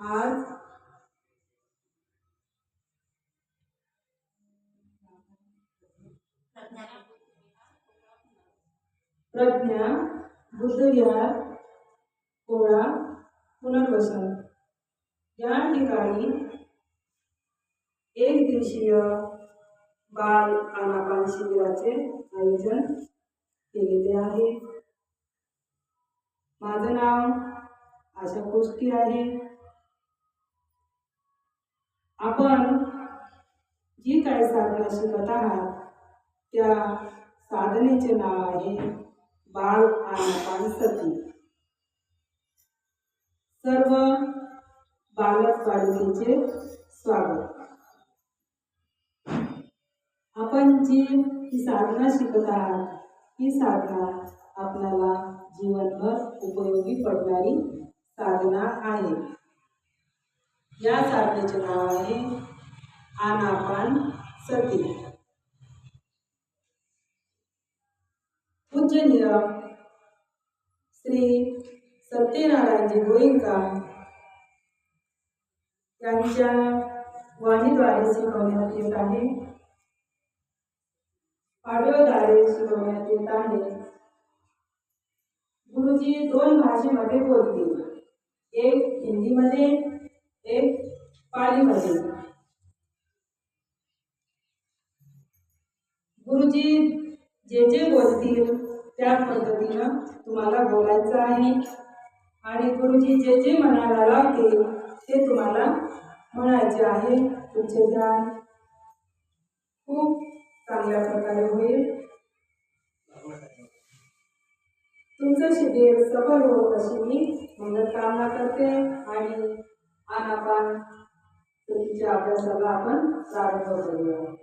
आज प्रज्ञा बुद्धविहार पोळा पुनर्वसन. या ठिकाणी एक दिवसीय बाल आनापान शिबिराचे आयोजन केलेले आहे. माझं नाव आशा कुस्ती आहे. आपण जी काही साधना शिकत आहात त्या साधनेचे नाव आहे बाल आनापान सती सर्व बालक बालिकेचे स्वागत. आपण जी ही साधना शिकत आहात ही साधना आपल्याला जीवनभर उपयोगी पडणारी साधना आहे. या साधनेचे नाव आहे आनापान सती। पूजनीय श्री सत्यनारायणजी गोयंका यांच्या वाणीद्वारे शिकवण्यात येत आहे. ऑडिओद्वारे शिकवण्यात येत आहे. गुरुजी दोन भाषेमध्ये बोलतील. एक हिंदीमध्ये एक पालीमध्ये गुरुजी जे जे बोलतील त्या पद्धतीनं तुम्हाला बोलायचं आहे. आणि गुरुजी जे जे म्हणायला लावतील ते तुम्हाला म्हणायचे आहे. तुमचे ध्यान खूप चांगल्या प्रकारे होईल. तुमचं शिबिर सफल होत अशी मी मनोकामना करते. आणि आनापान तुमच्या अभ्यासाला आपण प्रारंभ करूया.